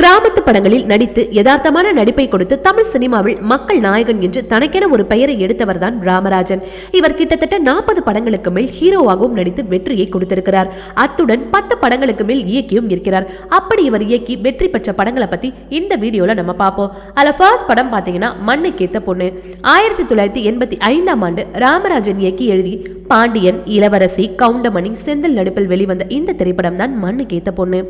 கிராமத்து படங்களில் நடித்து யதார்த்தமான நடிப்பை கொடுத்து தமிழ் சினிமாவில் மக்கள் நாயகன் என்று தனக்கென ஒரு பெயரை எடுத்தவர் தான் ராமராஜன். இவர் கிட்டத்தட்ட நாற்பது படங்களுக்கு மேல் ஹீரோவாகவும் நடித்து வெற்றியை கொடுத்திருக்கிறார். அத்துடன் பத்து படங்களுக்கு மேல் இயக்கியும் இருக்கிறார். அப்படி இவர் இயக்கி வெற்றி பெற்ற படங்களை பத்தி இந்த வீடியோல நம்ம பார்ப்போம். அதுல ஃபர்ஸ்ட் படம் பாத்தீங்கன்னா மண்ணை கேத்த பொண்ணு. ஆயிரத்தி தொள்ளாயிரத்தி எண்பத்தி ஐந்தாம் ஆண்டு ராமராஜன் இயக்கி எழுதி பாண்டியன் இளவரசி கவுண்டமணி செந்தில் நடிப்பில் வெளிவந்த இந்த திரைப்படம் தான் மண்ணு கேத்த பொண்ணு.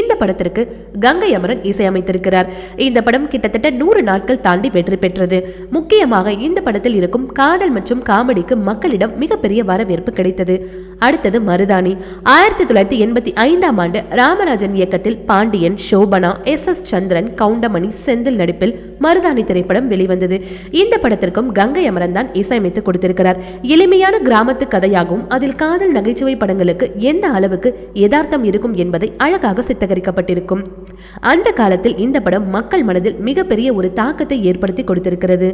இந்த படத்திற்கு கங்கை அமரன் இசையமைத்திருக்கிறார். இந்த படம் கிட்டத்தட்ட நூறு நாட்கள் தாண்டி வெற்றி பெற்றது. முக்கியமாக இந்த படத்தில் இருக்கும் காதல் மற்றும் காமெடிக்கு மக்களிடம் மிகப்பெரிய வரவேற்பு கிடைத்தது. அடுத்தது மருதாணி. ஆயிரத்தி தொள்ளாயிரத்தி எண்பத்தி ஐந்தாம் ஆண்டு ராமராஜன் இயக்கத்தில் பாண்டியன் சோபனா எஸ் எஸ் சந்திரன் கவுண்டமணி செந்தில் நடிப்பில் மருதாணி திரைப்படம் வெளிவந்தது. இந்த படத்திற்கும் கங்கை அமரன் தான் இசையமைத்து கொடுத்திருக்கிறார். எளிமையான கிராமத்து கதையாகவும் அதில் காதல் நகைச்சுவை படங்களுக்கு எந்த அளவுக்கு யதார்த்தம் இருக்கும் என்பதை அழகாக சித்தகரிக்கப்பட்டிருக்கும் அந்த காலத்தில் இந்த படம் மக்கள் மனதில் மிகப்பெரிய ஒரு தாக்கத்தை ஏற்படுத்தி கொடுத்திருக்கிறது.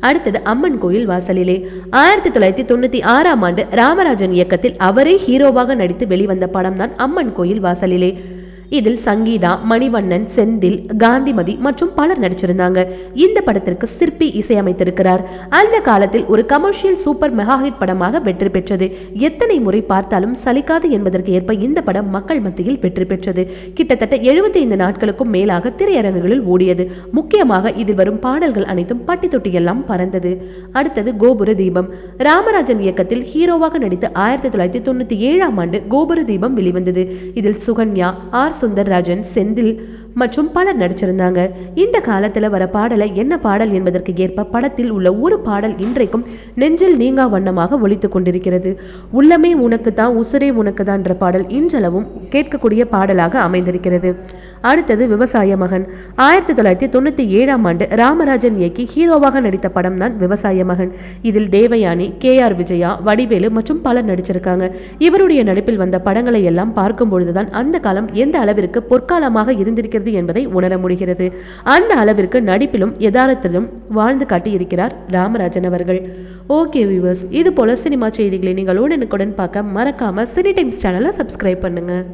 அடுத்தது அம்மன் கோயில் வாசலிலே. ஆயிரத்தி தொள்ளாயிரத்தி தொண்ணூத்தி ஆறாம் ஆண்டு ராமராஜன் இயக்கத்தில் அவரே ஹீரோவாக நடித்து வெளிவந்த படம் தான் அம்மன் கோயில் வாசலிலே. இதில் சங்கீதா மணிவண்ணன் செந்தில் காந்திமதி மற்றும் பலர் நடிச்சிருந்தாங்க. இந்த படத்திற்கு சிற்பி இசையமைத்திருக்கிறார். அந்த காலத்தில் ஒரு கமர்ஷியல் சூப்பர் மெகா ஹிட் படமாக வெற்றி பெற்றது. எத்தனை முறை பார்த்தாலும் சலிக்காது என்பதற்கு ஏற்ப இந்த படம் மக்கள் மத்தியில் வெற்றி பெற்றது. கிட்டத்தட்ட எழுபத்தி ஐந்து நாட்களுக்கும் மேலாக திரையரங்குகளில் ஓடியது. முக்கியமாக இதில் வரும் பாடல்கள் அனைத்தும் பட்டி தொட்டியெல்லாம் பறந்தது. அடுத்தது கோபுர தீபம். ராமராஜன் இயக்கத்தில் ஹீரோவாக நடித்து ஆயிரத்தி தொள்ளாயிரத்தி தொண்ணூத்தி ஏழாம் ஆண்டு கோபுர தீபம் வெளிவந்தது. இதில் சுகன்யா ஆர். சுந்தர்ராஜன் செந்தில் மற்றும் பலர் நடிச்சிருந்தாங்க. இந்த காலத்தில் வர பாடலை என்ன பாடல் என்பதற்கு ஏற்ப படத்தில் உள்ள ஒரு பாடல் இன்றைக்கும் நெஞ்சில் நீங்கா வண்ணமாக ஒழித்து கொண்டிருக்கிறது. உள்ளமே உனக்கு தான் உசுரே உனக்கு தான்ற பாடல் இன்றளவும் கேட்கக்கூடிய பாடலாக அமைந்திருக்கிறது. அடுத்தது விவசாய மகன். ஆயிரத்தி தொள்ளாயிரத்தி தொண்ணூற்றி ஏழாம் ஆண்டு ராமராஜன் இயக்கி ஹீரோவாக நடித்த படம் தான் விவசாய மகன். இதில் தேவயானி கே ஆர் விஜயா வடிவேலு மற்றும் பலர் நடிச்சிருக்காங்க. இவருடைய நடிப்பில் வந்த படங்களை எல்லாம் பார்க்கும் பொழுதுதான் அந்த காலம் எந்த அளவிற்கு பொற்காலமாக இருந்திருக்கிறது என்பதை உணர முடிகிறது. அந்த அளவிற்கு நடிப்பிலும் யதார்த்தத்திலும் வாழ்ந்து காட்டியிருக்கிறார் ராமராஜன் அவர்கள். ஓகே வியூவர்ஸ் இது போல சினிமா செய்திகளை நீங்கள் உடனுக்குடன் பார்க்க மறக்காம சினி டைம்ஸ் சேனலை சப்ஸ்கிரைப் பண்ணுங்க.